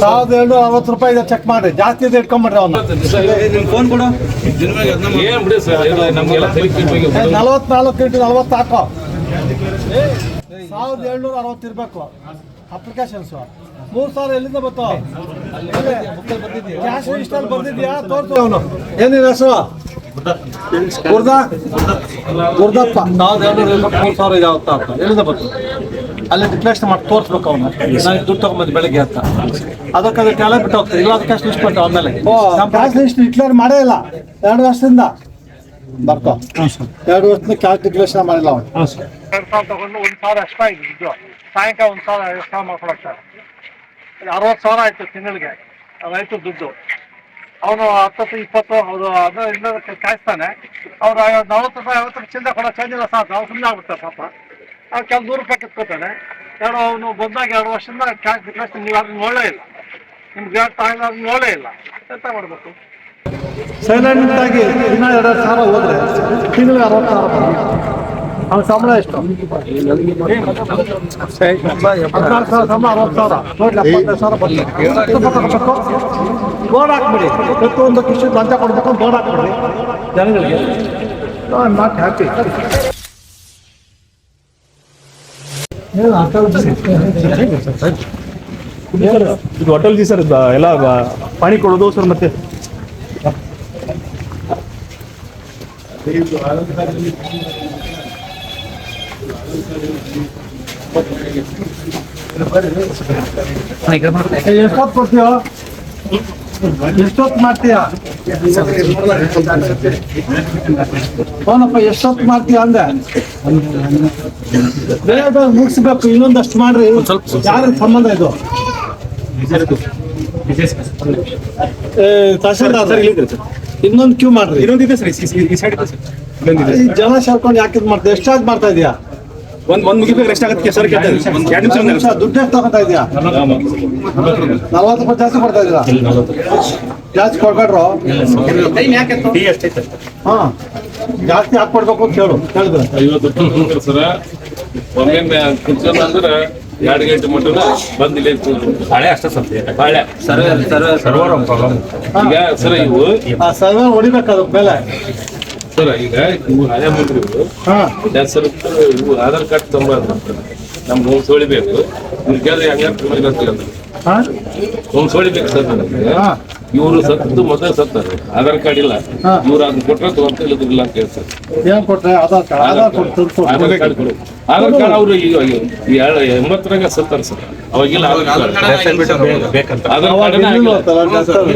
ಸಾವಿರದ ಏಳ್ನೂರ ಅರವತ್ತು ರೂಪಾಯಿ ಇದೆ ಚೆಕ್ ಮಾಡಿ. ಜಾಸ್ತಿ ಇದೆ ಇಟ್ಕೊಂಬಿಡ್ರಿ ಅವನ್ನ ಫೋನ್ ಕೊಡು ನಲವತ್ನಾಲ್ಕು ಇಂಟು ನಲವತ್ತು ಹಾಕೋ ಸಾವಿರದ ಏಳ್ನೂರ ಅರವತ್ತು ಇರಬೇಕು. ಅಪ್ಲಿಕೇಶನ್ಸ್ ಮೂರು ಸಾವಿರ ಎಲ್ಲಿಂದ ಬರ್ತಾವ ಕ್ಯಾಶ್ ರಿಜಿಸ್ಟರ್ ಬಂದಿದ್ಯಾ? ತೋರ್ಸು ಅವನು. ಏನಿದೆ ಹೆಸರು? ಗುರ್ದ? ಗುರ್ದಪ್ಪ. ಸಾವಿರದ ಏಳ್ನೂರ ಮೂರು ಸಾವಿರ ಇದೆ ಎಲ್ಲಿಂದ ಬಂತು? ಅಲ್ಲಿ ಡಿಕ್ಲೇಷನ್ ಮಾಡಿ ತೋರಿಸ್ಬೇಕು ಅವನು. ನಾನು ದುಡ್ಡು ತಗೊಂಬಂದು ಬೆಳಗ್ಗೆ ಅಂತ. ಅದಕ್ಕೆ ಅದಕ್ಕೆ ಎಲ್ಲ ಬಿಟ್ಟು ಹೋಗ್ತದೆ ಇಲ್ಲ ಅದಕ್ಕೆ ಲಿಸ್ಟ್ ಕೊಟ್ಟು ಆಮೇಲೆ ಕ್ಯಾಶ್ ಲಿಸ್ಟ್ ಡಿಕ್ಲೇರ್ ಮಾಡೇ ಇಲ್ಲ. ಎರಡು ವರ್ಷದಿಂದ. ಬರ್ಕೋ. ಎರಡು ವರ್ಷದಿಂದ ಕ್ಯಾಶ್ ಡಿಕ್ಲೇಷನ್ ಮಾಡಿಲ್ಲ ಅವನು. ಎರಡು ಸಾವಿರ ತಗೊಂಡು ಒಂದು ಸಾವಿರ ಎಕ್ಸ್ಟ್ರಾ ಇದೆ ಇದು. ಸಾಯಂಕಾಲ ಒಂದು ಸಾವಿರ ಎಕ್ಸ್ಟ್ರಾ ಮಾಡ್ಕೊಳಕ್ ಸರ್ ಅರವತ್ತು ಸಾವಿರ ಆಯ್ತು ತಿಂಗಳಿಗೆ. ರೈತ ದುಡ್ಡು. ಅವನು ಹತ್ತತ್ತು ಇಪ್ಪತ್ತು ಅವರು ಅದು ಇನ್ನೊಂದು ಕಾಯಿಸ್ತಾನೆ. ಅವ್ರು ನಲವತ್ತು ರೂಪಾಯಿ ಐವತ್ತು ರೂಪಾಯಿ ಚಿಲ್ಲರೆ ಕೊಡೋ ಚೇಂಜ್ ಇಲ್ಲ ಸಾಕು. ಅವ್ರು ಸುಮ್ಮನೆ ಆಗ್ಬಿಡ್ತಾರೆ ಪಾಪ. ಅವ್ರು ಕೆಲ ನೂರು ರೂಪಾಯಿ ಕಿತ್ಕೋತಾನೆ ಎರಡು ಅವನು ಬಂದಾಗ ಎರಡು ವರ್ಷದಿಂದ ಕ್ಯಾಶ್ ಬಿಟ್ಟರೆ ನೀವು ಅದನ್ನ ನೋಡೇ ಇಲ್ಲ. ನಿಮ್ಗೆ ತಾಯಿಲ್ಲ ಅದನ್ನ ನೋಡೇ ಇಲ್ಲ. ಎಂತ ಮಾಡಬೇಕು? ಸೈಲೆಂಟ್ ಆಗಿ ದಿನ ಎರಡು ಸಾವಿರ ಹೋದ್ರೆ ತಿಂಗಳಿಗೆ ಅರವತ್ತು ಸಾವಿರ. ಅವ್ನ ಸಂಬಳ ಎಷ್ಟು? ಹದಿನಾಲ್ಕು ಸಾವಿರ ಸಂಬಳ, ಅರವತ್ತು ಸಾವಿರ. ನೋಡಿ ಎಪ್ಪತ್ತೈದು ಸಾವಿರ ಬರ್ತದೆ ಬೋರ್ಡ್ ಹಾಕ್ಬಿಡಿ. ಪ್ರತಿಯೊಂದು ಕೃಷಿ ಲಂಚ ಕೊಡ್ಬೇಕು ಬೋರ್ಡ್ ಹಾಕ್ಬಿಡಿ. ಜನಗಳಿಗೆ. ನಾಟ್ ಹ್ಯಾಪಿ ಇದು ಹೋಟೆಲ್ ಸರ್ ಎಲ್ಲ ಬ- ಪಾನಿ ಕೊಡೋದು ಸರ್ ಮತ್ತೆ? ಎಷ್ಟೊತ್ತು ಕೊಡ್ತೀಯೋ? ಎಷ್ಟೊತ್ತು ಮಾಡ್ತೀಯ ಅವನಪ್ಪ ಎಷ್ಟೊತ್ತು ಮಾಡ್ತೀಯ ಅಂದೆ ಬೇಗ ಬೇಗ ಮುಗಿಸ್ಬೇಕು ಇನ್ನೊಂದಷ್ಟು ಮಾಡ್ರಿ ಯಾರ ಸಂಬಂಧ ಇದು ಏ, ತಹಸೀಲ್ದಾರ್ ಇನ್ನೊಂದು ಕ್ಯೂ ಮಾಡ್ರಿ ಇನ್ನೊಂದಿದೆ ಸರ್ ಈ ಸೈಡ್ ಇದೆ ಸರ್ ಇನ್ನೊಂದಿದೆ ಈ ಜನ ಸೇರ್ಕೊಂಡು ಯಾಕೆ ಇದು ಮಾಡ್ತಾ ಎಷ್ಟು ಚಾರ್ಜ್ ಮಾಡ್ತಾ ಇದೀಯಾ ಒಂದ್ ಒಂದ್ ಮುಗಿಬೇಕು ರೆಸ್ಟ್ ಆಗುತ್ತೆ. ಸರ್ ಎರಡು ನಿಮಿಷ ದುಡ್ಡು ಎಷ್ಟು ತಗೊಂತಾ ಇದೀಯಾ? ನಲ್ವತ್ತು ರೂಪಾಯಿ ಜಾಸ್ತಿ ಕೊಡ್ತಾ ಇದೀರಾ? ಜಾಸ್ತಿ ಕೊಡ್ಬೇಡ್ರು ಹಾ. ಜಾಸ್ತಿ ಹಾಕ್ಕೊಡ್ಬೇಕು ಅಂತ ಕೇಳು ಕೇಳಿದ್ರೆ. ಐವತ್ತು ರೂಪಾಯಿ ಕೊಡ್ತಾರೆ ಸರ. ಒಮ್ಮೆ ಅಂದ್ರೆ ಎರಡು ಗಂಟೆ ಮಟ್ಟನ ಬಂದಿಲ್ಲ ಇಲ್ಲೇ ಕೂತ್ರು. ಹಳೆ ಅಷ್ಟೇ ಸರ್ವರ್ ಸರ್ವರ್ ಸರ್ವರ್ ಪ್ರಾಬ್ಲಮ್ ಈಗ ಸರ ಇವು ಆ ಸರ್ವರ್ ಹೊಡಿಬೇಕು ಅದ್ರ ಮೇಲೆ. ಸರ ಈಗ ಇವು ಹಳೆ ಮಂತ್ರಿ ಇವು ಹಾ. ಜಾಸ್ತಿ ಸರ್ ಇವು ಆಧಾರ್ ಕಾರ್ಡ್ ತಂಬಾರ್ದು ನಮ್ಗೆ ಹೋಮ್ ಸೋಳಿಬೇಕು. ಇವ್ರಿಗೆಲ್ಲ ಕೇಳಿದ್ರೆ ಹೋಮ್ ಸೋಳಿಬೇಕು ಸರ್ ನನಗೆ ಹಾ. ಇವರು ಸತ್ತು ಮೊದಲೇ ಸತ್ತಾರೆ ಆಧಾರ್ ಕಾರ್ಡ್ ಇಲ್ಲ. ಇವ್ರು ಅದನ್ನ ಕೊಟ್ಟರೆ ತಗೊಂತ ಇಲ್ಲ ಅಂತ ಹೇಳ್ತಾರೆ ಏನ್ ಕೊಟ್ರೆ? ಆಧಾರ್ ಕಾರ್ಡ್. ಆಧಾರ್ ಕೊಟ್ಟು ದುಡ್ಡು ಕೊಡು. ಆಧಾರ್ ಕಾರ್ಡ್ ಕೊಡು. ಆಧಾರ್ ಕಾರ್ಡ್ ಅವರು ಈಗ ಈ ಎಂಬತ್ತರಾಗ ಸತ್ತಾರ ಸರ್. ಅವಾಗಿಲ್ಲ ಆಧಾರ್ ಕಾರ್ಡ್. ಆಧಾರ್ ಅವಾಗ ಇನ್ನೂ ತಹಸೀಲ್ದಾರ್.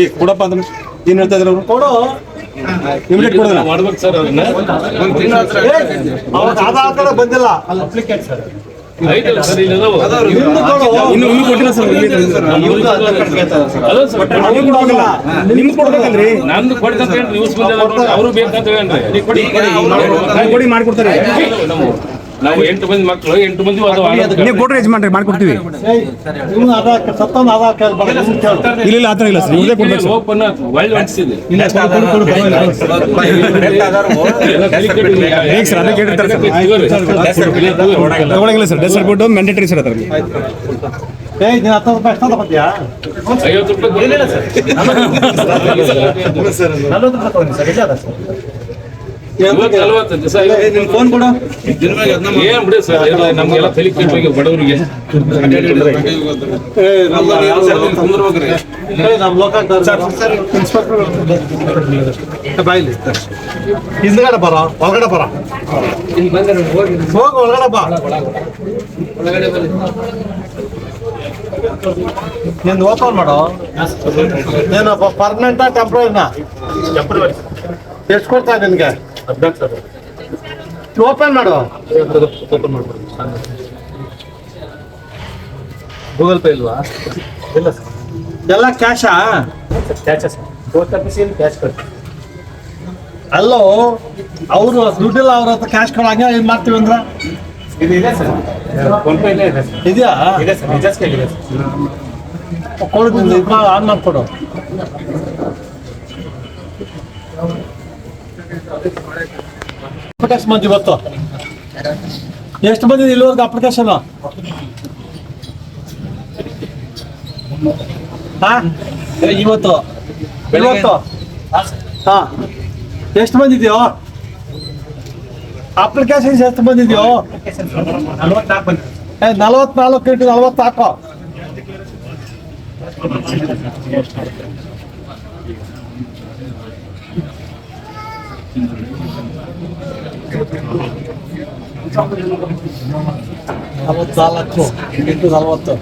ಈಗ ಕೊಡಪ್ಪ ಅಂದ್ರೆ ಏನ್ ಹೇಳ್ತಾ ಇದ್ರು ಅವರು? ಕೊಡು. ಕೊಡೋದಿಲ್ಲ ಮಾಡ್ಬೇಕು ಸರ್ ಆಧಾರ್ ಕಾರ್ಡ್ ಬಂದಿಲ್ಲ. ಅಪ್ಲಿಕೇಟ್ ಸರ್. ಇನ್ನು ಇನ್ನೂ ಕೊಟ್ಟಿಲ್ಲ ಸರ್ ನಿಮ್ಗೆ ಕೊಡ್ಬೇಕಲ್ರಿ ನಂದು ಕೊಡ್ತಂತ ನ್ಯೂಸ್ ಬಂದ ಅವರು ಬೇಕಂತ ಹೇಳ್ರಿ. ಕೊಡಿ ಕೊಡಿ. ಮಾಡ್ಕೊಡ್ತಾರೆ. ನಾವು ಎಂಟು ಮಂದಿ ಮಕ್ಕಳು ಎಂಟು ಮಂದಿ. ನೀವು ಯಜಮಾನ್ರಿ ಮಾಡ್ಕೊಡ್ತೀವಿ. ಇಲ್ಲ ಇಲ್ಲ ಆ ಥರ ಇಲ್ಲ ಸರ್ ಇವ್ರದೇ ಕೊಡ್ಬೇಕು ಸರ್ ಓಪನ್ ಆಯ್ತು ಒಳ್ಳೆ ಅನ್ಸಿದೆ ಇಲ್ಲ, ಹೇಗೆ ಸರ್ ಅದಕ್ಕೆ ಸರ್ ತಗೊಳಂಗಿಲ್ಲ ಸರ್ ಮ್ಯಾಂಡೇಟರಿ ಸರ್ ಅದರಲ್ಲಿ ಹತ್ತು ರೂಪಾಯಿ ಎಷ್ಟು ತಗೊಂತೀಯಾ ಐವತ್ತು ರೂಪಾಯಿ ಇಲ್ಲ ಸರ್ ನಲವತ್ತು ದಿವಸ ಫೋನ್ ಕೊಡು. ಏನ್ ಬಿಡಿ ಸರ್ ಎಲ್ಲ ನಮ್ಗೆಲ್ಲ ತಲೆ ಕೆಟ್ಟೋಗಿ ಬಡವರಿಗೆ. ಬಾಯಿಲಿ ಹಿಂದ್ಗಡೆ ಬರ ಒಳಗಡೆ ಬರ ಹೋಗಿ. ಒಳಗಡೆ ಬಾ. ನಿಂದು ಓಪನ್ ಮಾಡು. ನೀನು ಪರ್ಮನೆಂಟಾ ಟೆಂಪ್ರರಿನಾ ಎಷ್ಟು ಕೊಡ್ತಾ ನಿನ್ಗೆ? ಓಪನ್ ಮಾಡು. ಗೂಗಲ್ ಪೇ ಇಲ್ವಾ? ಇಲ್ಲ ಸರ್. ಎಲ್ಲ ಕ್ಯಾಶಾ ಅಲ್ಲೋ ಅವರು ದುಡ್ಡಿಲ್ಲ ಅವ್ರ ಹತ್ರ ಕ್ಯಾಶ್ ಕೊಡ ಹಂಗೆ ಏನ್ ಮಾಡ್ತೀವಿ ಅಂದ್ರ? ಇದೆಯಾ? ಇದೆ ನಿಂದು ಇದು ಆನ್ ಮಾಡ್ಕೊಡು. ಅಪ್ಲಿಕೇಶನ್ ಇವತ್ತು. ಎಷ್ಟು ಬಂದಿದೆ ಇಲ್ಲಿವರೆಗೂ ಅಪ್ಲಿಕೇಶನ್ ಇವತ್ತು. ಇವತ್ತು. ಹಾ. ಎಷ್ಟು ಬಂದಿದ್ಯೋ ಅಪ್ಲಿಕೇಶನ್ ಎಷ್ಟು ಬಂದಿದ್ಯೋ ನಲವತ್ನಾಲ್ಕು ಇಂಟು ನಲವತ್ನಾಲ್ಕು ನಲವತ್ನಾಲ್ಕು ಎಂಟು ನಲವತ್ತು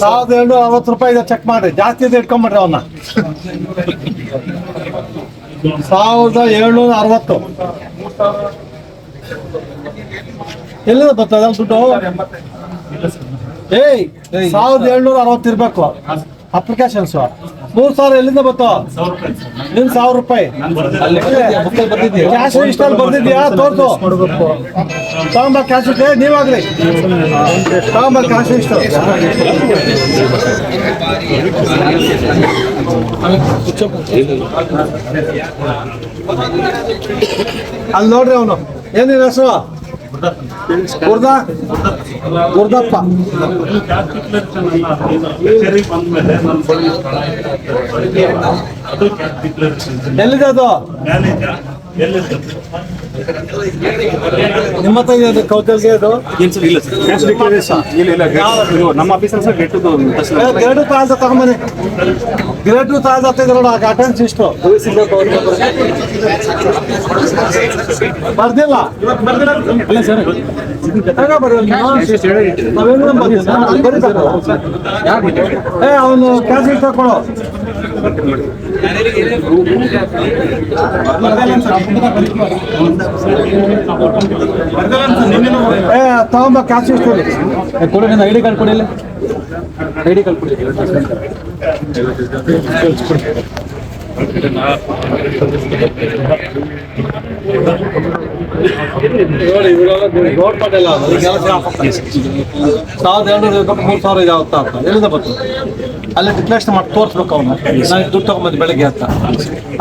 ಸಾವಿರದ ಏಳ್ನೂರ ಅರವತ್ತು ರೂಪಾಯಿ ಚೆಕ್ ಮಾಡ್ರಿ ಜಾಸ್ತಿ ಇದೆ, ಇಟ್ಕೊಂಬಿಡ್ರಿ ಅವನ್ನ ಸಾವಿರದ ಏಳ್ನೂರ ಅರವತ್ತು. ಎಲ್ಲಿಂದ ಬರ್ತದೆ ದುಡ್ಡು? ಏಯ್, ಸಾವಿರದ ಏಳ್ನೂರ ಅರವತ್ತು ಇರ್ಬೇಕು. ಅಪ್ಲಿಕೇಶನ್ಸ್ ಮೂರ್ ಸಾವಿರ ಎಲ್ಲಿಂದ ಬತ್ತು ನಿನ್ ಸಾವಿರ ರೂಪಾಯಿ. ಕ್ಯಾಶ್ ಇಷ್ಟಲ್ಲಿ ಬರ್ದಿದ್ಯಾ? ತೋರ್ಸು. ತಗೊಂಬ ಕ್ಯಾಶ್ ಇಷ್ಟೇ ನೀವಾಗ್ಲಿ. ತಗೊಂಬ ಕ್ಯಾಶ್ ರಿಜಿಸ್ಟರ್ ಅಲ್ಲಿ ನೋಡ್ರಿ ಅವನು. ಏನಿನ ಹೆಸರು? ಗುರ್ದ ಗುರ್ದಪ್ಪ ಎಲ್ಲಿದೆ ಅದು ನಿಮ್ಮ ಹತ್ರ ಇದೆ ಅದು ಕೌತಲ್ಗೆ ಸರ್ ಇಲ್ಲ ಸರ್. ಕ್ಯಾಶ್ ಡಿಕ್ಲರೇಷನ್ ಇಲ್ಲ ಇಲ್ಲ ಇದು ನಮ್ಮ ಆಫೀಸಲ್ಲಿ ಸರ್ ಗೆಟ್ಟದು ಗ್ರೇಡು ತಾಳ್ದ ತಗೊಂಬನಿ ಗ್ರೇಡು ತಾಳ್ದ ನೋಡ ಅಟೆನ್ಸ್ ಇಷ್ಟು ಬರ್ದಿಲ್ಲ? ಅಲ್ಲ ಸರ್ ತಗೋ ಬರ್ರಿ ನೀವು. ನಾವೇನು. ಏ ಅವನು ಕ್ಯಾಶ್ ಏ ತಗೊಂಬ ಕ್ಯಾಶ್ ಎಷ್ಟು ಕೊಡಿ? ನನ್ನ ಐ ಡಿ ಕಾರ್ಡ್ ಕೊಡಿ ಐ ಡಿ ಕಾರ್ಡ್ ಕೊಡಿ. ಸಾವಿರದ ಎರಡು ಮೂರು ಸಾವಿರ ಇದೆ ಅಂತ. ಎಲ್ಲಿಂದ ಬಂತು ಅಲ್ಲಿ ಡಿಕ್ಲೇಷನ್ ಮಾಡಿ ತೋರಿಸ್ಬೇಕು ಅವನು. ನಾನು ದುಡ್ಡು ತಗೊಂಬಂದು ಬೆಳಗ್ಗೆ ಅಂತ.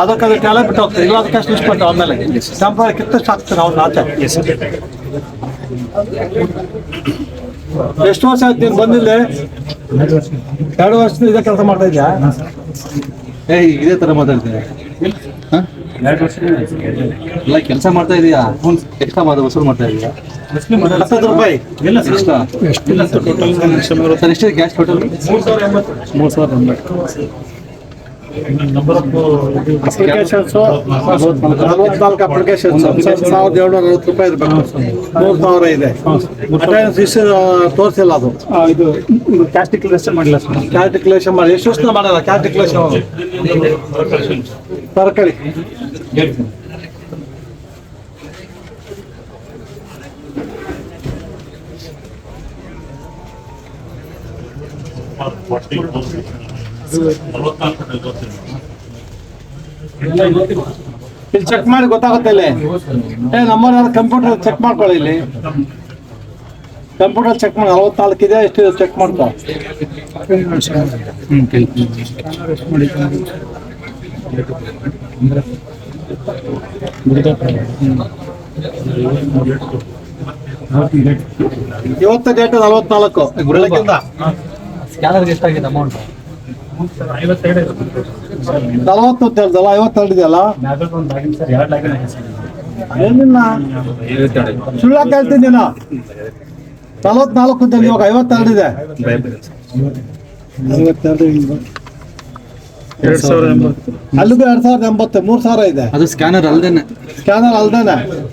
ಅದಕ್ಕೆ ಅದು ಟ್ಯಾಲೆಂಟ್ ಬಿಟ್ಟು ಹೋಗ್ತಾರೆ ಇಲ್ಲ ಅದಕ್ಕೆ ಅಷ್ಟು ಇಷ್ಟು ಆಮೇಲೆ ಟೆಂಪರ್ ಕಿತ್ತಷ್ಟು ಹಾಕ್ತಾರೆ ಅವ್ನ ಆಚೆ. ಎಷ್ಟು ವರ್ಷ ಆಯ್ತು ನೀನು ಬಂದಿಲ್ಲ? ಎರಡು ವರ್ಷದಿಂದ ಇದೇ ಕೆಲಸ ಮಾಡ್ತಾ ಇದ್ಯಾ? ಏಯ್, ಇದೇ ತರ ಮಾತಾಡ್ತೀನಿ ಎಲ್ಲ ಕೆಲಸ ಮಾಡ್ತಾ ಇದೀಯಾ? ಎಕ್ಸ್ಟ್ರಾ ಮಾದ ವಸೂಲು ಮಾಡ್ತಾ ಇದೀಯಾ? ಸರ್. ಎಷ್ಟಿದೆ ಕ್ಯಾಶ್ ಟೋಟಲ್ ಮೂರು ಸಾವಿರದ ಒಂಬತ್ತು ಅಪ್ಲಿಕೇಶನ್ಸ್ ನಲವತ್ನಾಲ್ಕು ಅಪ್ಲಿಕೇಶನ್ಸ್ ಸಾವಿರದ ಏಳ್ನೂರ ಅರವತ್ತು ರೂಪಾಯಿ ಇರಬೇಕು. ಮೂರು ಸಾವಿರ ಇದೆ. ಅಟೆಂಡೆನ್ಸ್ ತೋರಿಸಿಲ್ಲ ಅದು. ಇದು ಕ್ಯಾಶ್ ಡಿಕ್ಲರೇಷನ್ ಮಾಡಿಲ್ಲ ಡಿಕ್ಲೇಷನ್ ಮಾಡಿ. ಎಷ್ಟು ವರ್ಷ ಮಾಡಲ್ಲ? ತರಕಾರಿ. ಇಲ್ಲಿ ಚೆಕ್ ಮಾಡಿ ಗೊತ್ತಾಗುತ್ತೆ ಇಲ್ಲಿ. ಏ ನಮ್ಮನ್ನ ಕಂಪ್ಯೂಟರ್ ಚೆಕ್ ಮಾಡ್ಕೊಳ್ಳಿ ಇಲ್ಲಿ. ಕಂಪ್ಯೂಟರ್ ಚೆಕ್ ಮಾಡಿ ನಲವತ್ನಾಲ್ಕು ಇದೆ ಎಷ್ಟು ಚೆಕ್ ಮಾಡ್ಕೊ. ಇವತ್ತು ಡೇಟ್ ನಲವತ್ನಾಲ್ಕು. ಸ್ಕ್ಯಾನರ್ಗೆ ಎಷ್ಟಾಗಿದೆ ಅಮೌಂಟ್ ನಲವತ್ತು ಅಂತ ಹೇಳ್ದಲ್ಲ ಐವತ್ತೆರಡು ಇದೆಯಲ್ಲ ಏನಿಲ್ಲ. ಸುಳ್ಳ ಕೇಳ್ತೀನಿ ನೀನು. ನಲವತ್ನಾಲ್ಕು ಅಂತ ಇವಾಗ ಐವತ್ತೆರಡು ಇದೆ ಐವತ್ತೆರಡು ಎರಡು ಸಾವಿರದ ಎಂಬತ್ತು. ಅಲ್ಲಿಗೂ ಎರಡ್ ಸಾವಿರದ ಎಂಬತ್ತು ಮೂರ್ ಸಾವಿರ ಇದೆ. ಅದು ಸ್ಕ್ಯಾನರ್ ಅಲ್ದೇನೆ. ಸ್ಕ್ಯಾನರ್ ಅಲ್ದೇನೆ.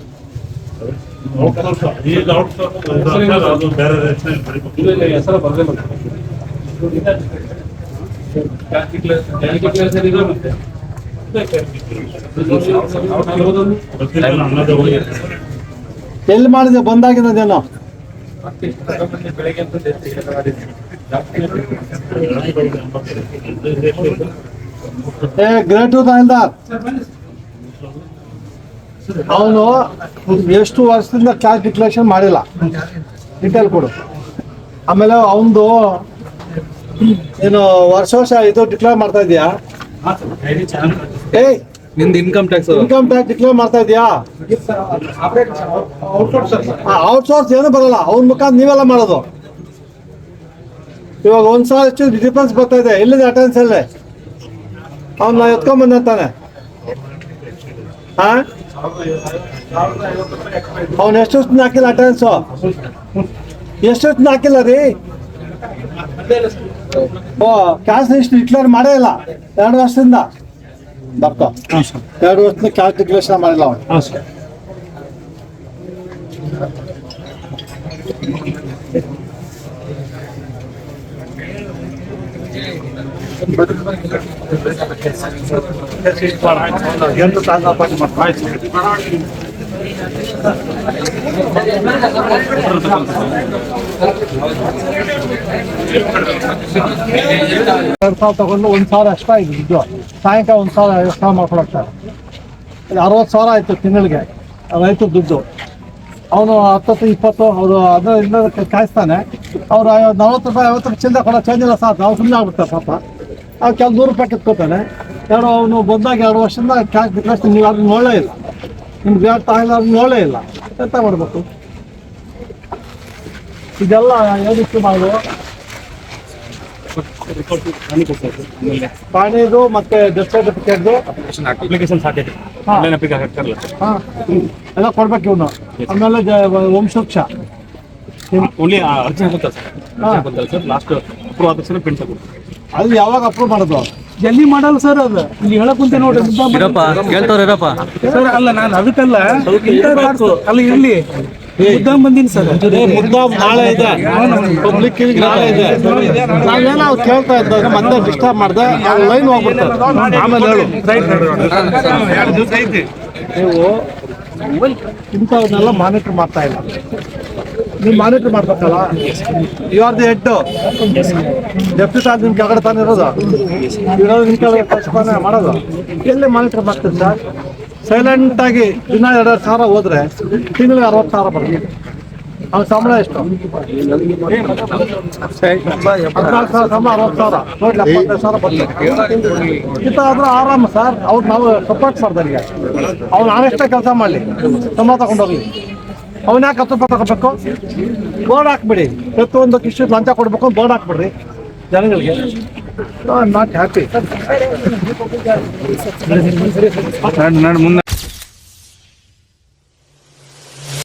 ಎಲ್ಲಿ ಮಾಡಿದೆ? ಬಂದಾಗಿದೆ ರೇಟ್ನಲ್ಲಿ ಬರೀಬೇಕು. ಏ ಗ್ರೇಟು ತಾಯಿಲ್ದಾರ್ ಅವನು ಎಷ್ಟು ವರ್ಷದಿಂದ ಕ್ಯಾಶ್ ಡಿಕ್ಲೇಷನ್ ಮಾಡಿಲ್ಲ. ಡಿಟೇಲ್ ಕೊಡು. ಆಮೇಲೆ ಅವನದು ಏನು ವರ್ಷ ವರ್ಷ ಇದು ಡಿಕ್ಲೇರ್ ಮಾಡ್ತಾ ಇದೀಯಾ? ಏಯ್ ನಿಮ್ದು income tax income tax declare ಮಾಡ್ತಾ ಇದೀಯಾ? ಔಟ್ಸೋರ್ಸ್ ಏನು ಬರಲ್ಲ. ಅವ್ನ ಮುಖಾಂತರ ನೀವೆಲ್ಲ ಮಾಡೋದು. ಇವಾಗ ಒಂದ್ ಸಾವಿರ ಎಷ್ಟು ಡಿಫ್ರೆನ್ಸ್ ಬರ್ತಾ ಇದೆ. ಎಲ್ಲಿದೆ ಅಟೆನ್ಸ್ ಅಲ್ಲೇ? ಅವ್ನ ಎತ್ಕೊಂಡ್ ಬಂದಂತಾನೆ ಹಾ ಅವ್ನು ಎಷ್ಟು ಹಾಕಿಲ್ಲ ಅಟೆಂಡ್ಸು ಎಷ್ಟು ಹಾಕಿಲ್ಲ ರೀ ಓ ಕ್ಯಾಶ್ ಲಿಸ್ಟ್ ಡಿಕ್ಲೇರ್ ಮಾಡೇ ಇಲ್ಲ ಎರಡು ವರ್ಷದಿಂದ ಡಾಕ್ಟರ್ ಎರಡು ವರ್ಷದಿಂದ ಕ್ಯಾಶ್ ಡಿಕ್ಲೇಷನ್ ಮಾಡಿಲ್ಲ ಅವನು ಹಾಂ ಸರ್ ಎರಡು ಸಾವಿರ ತಗೊಂಡು ಒಂದು ಸಾವಿರ ಎಕ್ಸ್ಟ್ರಾ ಆಯ್ತು ದುಡ್ಡು. ಸಾಯಂಕಾಲ ಒಂದು ಸಾವಿರ ಎಕ್ಸ್ಟ್ರಾ ಮಾಡ್ಕೊಳಕ್ತಾರೆ ಅರವತ್ತು ಸಾವಿರ ಆಯ್ತು ತಿಂಗಳಿಗೆ ರೈತರ ದುಡ್ಡು. ಅವನು ಹತ್ತತ್ತು, ಇಪ್ಪತ್ತು, ಅವರು ಅದನ್ನ ಕಾಯಿಸ್ತಾನೆ. ಅವ್ರು ನಲ್ವತ್ತು ರೂಪಾಯಿ ಐವತ್ತು ಚಿಲ್ಲರೆ ಕೊಡೋ ಚೇಂಜ್ ಇಲ್ಲ ಸಾಕು. ಅವ್ರು ಸುಮ್ಮನೆ ಆಗ್ಬಿಡ್ತಾರೆ ಪಾಪ. ಅವ್ರು ಕೆಲ ನೂರು ರೂಪಾಯಿ ಕಿತ್ಕೋತಾನೆ ಎರಡು ಅವನು ಬಂದಾಗ ಎರಡು ವರ್ಷದಿಂದ ಕ್ಯಾಶ್ ಬಿಟ್ಟು ನೀವು ಅದನ್ನ ನೋಡಲೇ ಇಲ್ಲ. ನಿಮ್ಗೆ ಬೇರೆ ತಾಯಿಲ್ಲ ಅದನ್ನ ನೋಡಲೇ ಇಲ್ಲ. ಎಂತ ಮಾಡಬೇಕು? ಇದೆಲ್ಲ ಏನಕ್ಕೆ ಮಾಡೋದು? ಪಾಣಿದು ಮತ್ತೆ ಡೆತ್ ಸರ್ಟಿಫಿಕೇಟ್ದು ಅಪ್ಲಿಕೇಶನ್ ಸಾಕೈತೆ ಹಾ. ಆನ್ಲೈನ್ ಅಪ್ಲಿಕೇಶನ್ ಹಾಕ್ತಾರಲ್ಲ. ಹಾ. ಎಲ್ಲ ಕೊಡ್ಬೇಕು ಇವನು. ಆಮೇಲೆ ವಂಶೋಕ್ಷ ಓನ್ಲಿ ಅರ್ಜಿ ಹಾಕುತ್ತಾರೆ ಸರ್? ಹಾ. ಲಾಸ್ಟ್ ಅಪ್ರೂವ್ ಆದ ತಕ್ಷಣ ಪ್ರಿಂಟ್ ಹಾಕೋದು ಅದು ಯಾವಾಗ ಅಪ್ರೂವ್ ಮಾಡೋದು? ಜಲ್ದಿ ಮಾಡಲ್ಲ ಸರ್ ಅದು? ಇಲ್ಲಿ ಹೇಳಕ್ ಕುಂತೆ ನೋಡ್ರಿ. ಇರಪ್ಪ ಕೇಳ್ತಾವ್ರ ಇರಪ್ಪ. ಸರ್ ಅಲ್ಲ ನಾನು ಅದಕ್ಕಲ್ಲ ಅಲ್ಲ ಇರ್ಲಿ. ಮುದ್ದಾಂ ಬಂದೀನಿ ಸರ್ ಮುದ್ದಾಂ ನಾಳೆ ಇದೆ. ಪಬ್ಲಿಕ್ ನಾಳೆ ಇದೆ. ನಾವೇನೋ ಅವ್ರು ಕೇಳ್ತಾ ಇದ್ದಾಗ ಮತ್ತೆ ಡಿಸ್ಟರ್ಬ್ ಮಾಡ್ದೆ. ಲೈನ್ ಹೋಗ್ಬಿಡ್ತಾರೆ. ಆಮೇಲೆ ಹೇಳು. ನೀವು ಇಂಥವನ್ನೆಲ್ಲ ಮಾನಿಟರ್ ಮಾಡ್ತಾ ಇಲ್ಲ. ನೀವು ಮಾನಿಟರ್ ಮಾಡ್ಬೇಕಲ್ಲ? You are the head deputy sir ನಿಮ್ ಕೆಳಗಡೆ ತಾನೇ ಇರೋದು? ಇರೋದು ನಿಮ್ ಕೆಳಗಡೆ ತಾನೇ ಮಾಡೋದು? ಎಲ್ಲಿ ಮಾನಿಟರ್ ಮಾಡ್ತೀರಿ ಸರ್ ಸೈಲೆಂಟ್ ಆಗಿ ದಿನ ಎರಡು ಸಾವಿರ ಹೋದ್ರೆ ತಿಂಗಳಿಗೆ ಅರವತ್ತು ಸಾವಿರ ಬರ್ತೀವಿ ಅವ್ನ ಸಂಬಳ ಎಷ್ಟು? ಹದಿನಾಲ್ಕು ಸಾವಿರ ಸಂಬಳ ಅರವತ್ತು ಸಾವಿರ. ನೋಡಿ ಎಪ್ಪತ್ತೈದು ಸಾವಿರ ಬರ್ತದೆ ಇಂಥ ಆದ್ರೆ ಆರಾಮ ಸರ್ ಅವ್ರು ನಾವು ಸಪೋರ್ಟ್ ಮಾಡ್ದಾರಿಗೆ ಅವ್ನು ಆನೆಸ್ಟಾಗಿ ಕೆಲಸ ಮಾಡಲಿ. ಸಂಬಳ ತಗೊಂಡೋಗ್ಲಿ ಯಾಕೆ ಹತ್ತು ರೂಪಾಯಿ ತಗೋಬೇಕು? ಬೋರ್ಡ್ ಹಾಕ್ಬಿಡಿ. ಪ್ರತಿಯೊಂದಕ್ಕೆ ಇಷ್ಟು ಲಂಚ ಕೊಡ್ಬೇಕು ಬೋರ್ಡ್ ಹಾಕ್ಬಿಡ್ರಿ. ಜನಗಳಿಗೆ. ನಾಟ್ ಹ್ಯಾಪಿ ನಾನು ಮುಂದೆ